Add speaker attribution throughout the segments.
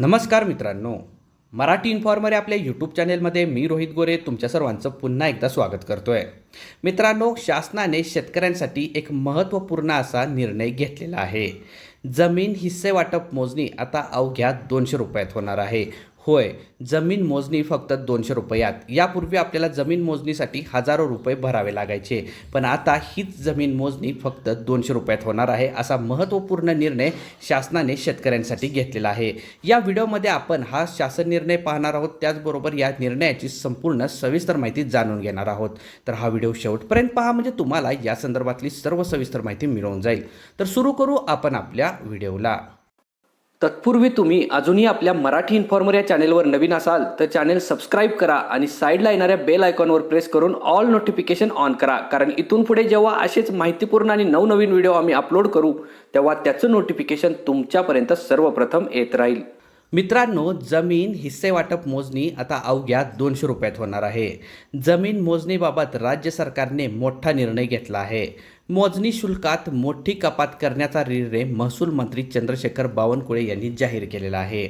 Speaker 1: नमस्कार मित्रांनो. मराठी इन्फॉर्मर या आपल्या यूट्यूब चॅनेलमध्ये मी रोहित गोरे तुमच्या सर्वांचं पुन्हा एकदा स्वागत करतो आहे मित्रांनो शासनाने शेतकऱ्यांसाठी एक महत्त्वपूर्ण असा निर्णय घेतलेला आहे. जमीन हिस्से वाटप मोजणी आता अवघ्या दोनशे रुपयात होणार आहे. होय जमीन मोजणी फक्त दोनशे रुपयात. यापूर्वी आपल्याला जमीन मोजणीसाठी हजारो रुपये भरावे लागायचे. पण आता हीच जमीन मोजणी फक्त दोनशे रुपयात होणार आहे असा महत्त्वपूर्ण निर्णय शासनाने शेतकऱ्यांसाठी घेतलेला आहे. या व्हिडिओमध्ये आपण हा शासन निर्णय पाहणार आहोत. त्याचबरोबर या निर्णयाची संपूर्ण सविस्तर माहिती जाणून घेणार आहोत. तर हा व्हिडिओ शेवटपर्यंत पहा म्हणजे तुम्हाला या संदर्भातली सर्व सविस्तर माहिती मिळून जाईल. तर सुरू करू आपण आपल्या व्हिडिओला. तत्पूर्वी तुम्ही अजूनही आपल्या मराठी इन्फॉर्मर या चॅनेलवर नवीन असाल तर चॅनेल सबस्क्राईब करा आणि साईडला येणाऱ्या बेल आयकॉनवर प्रेस करून ऑल नोटिफिकेशन ऑन करा. कारण इथून पुढे जेव्हा असेच माहितीपूर्ण आणि नवनवीन व्हिडिओ आम्ही अपलोड करू तेव्हा त्याचं नोटिफिकेशन तुमच्यापर्यंत सर्वप्रथम येत राहील. मित्रांनो जमीन हिस्से वाटप मोजणी आता अवघ्या दोनशे रुपयात होणार आहे. जमीन मोजणीबाबत राज्य सरकारने मोठा निर्णय घेतला आहे. मोजणी शुल्कात मोठी कपात करण्याचा निर्णय महसूल मंत्री चंद्रशेखर बावनकुळे यांनी जाहीर केलेला आहे.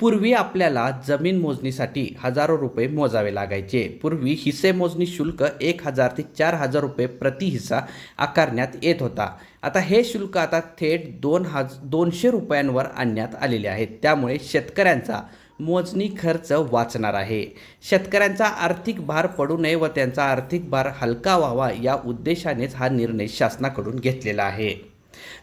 Speaker 1: पूर्वी आपल्याला जमीन मोजणीसाठी हजारो रुपये मोजावे लागायचे. पूर्वी हिस्से मोजणी शुल्क एक हजार ते चार हजार रुपये प्रति हिस्सा आकारण्यात येत होता. आता हे शुल्क आता थेट दोन हज दोनशे रुपयांवर आणण्यात आलेले आहे त्यामुळे शेतकऱ्यांचा मोजणी खर्च वाचणार आहे. शेतकऱ्यांचा आर्थिक भार पडू नये व त्यांचा आर्थिक भार हलका व्हावा या उद्देशानेच हा निर्णय शासनाकडून घेतलेला आहे.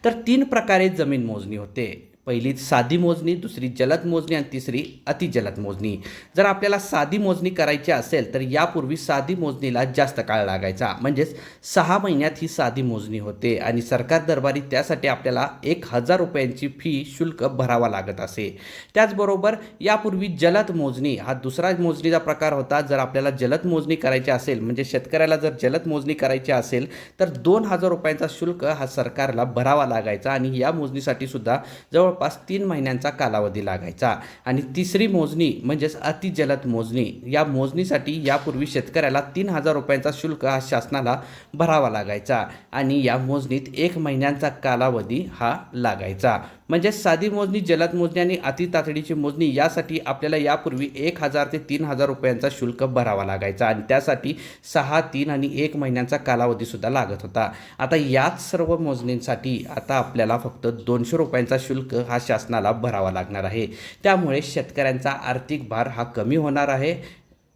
Speaker 1: तर तीन प्रकारे जमीन मोजणी होते. पहिली साधी मोजणी दुसरी जलद मोजणी आणि तिसरी अतिजलद मोजणी. जर आपल्याला साधी मोजणी करायची असेल तर यापूर्वी साधी मोजणीला जास्त काळ लागायचा. म्हणजेच सहा महिन्यात ही साधी मोजणी होते आणि सरकार दरबारी त्यासाठी आपल्याला एक हजार रुपयांची फी शुल्क भरावा लागत असे. त्याचबरोबर यापूर्वी जलद मोजणी हा दुसरा मोजणीचा प्रकार होता. जर आपल्याला जलद मोजणी करायची असेल म्हणजे शेतकऱ्याला जर जलद मोजणी करायची असेल तर दोन हजार रुपयांचा शुल्क हा सरकारला भरावा लागायचा आणि या मोजणीसाठी सुद्धा जवळ जवळपास तीन महिन्यांचा कालावधी लागायचा. आणि तिसरी मोजणी म्हणजेच अतिजलद मोजणी. या मोजणीसाठी यापूर्वी शेतकऱ्याला तीन हजार रुपयांचा शुल्क हा शासनाला भरावा लागायचा. आणि या मोजणीत एक महिन्यांचा कालावधी हा लागायचा. म्हणजे साधी मोजणी जलद मोजणी आणि अति तातडीची मोजणी यासाठी आपल्याला यापूर्वी एक हजार ते तीन हजार रुपयांचा शुल्क भरावा लागायचा आणि त्यासाठी सहा तीन आणि एक महिन्यांचा कालावधीसुद्धा लागत होता. आता याच सर्व मोजणींसाठी आता आपल्याला फक्त दोनशे रुपयांचा शुल्क हा शासनाला भरावा लागणार आहे. त्यामुळे शेतकऱ्यांचा आर्थिक भार हा कमी होणार आहे.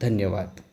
Speaker 1: धन्यवाद.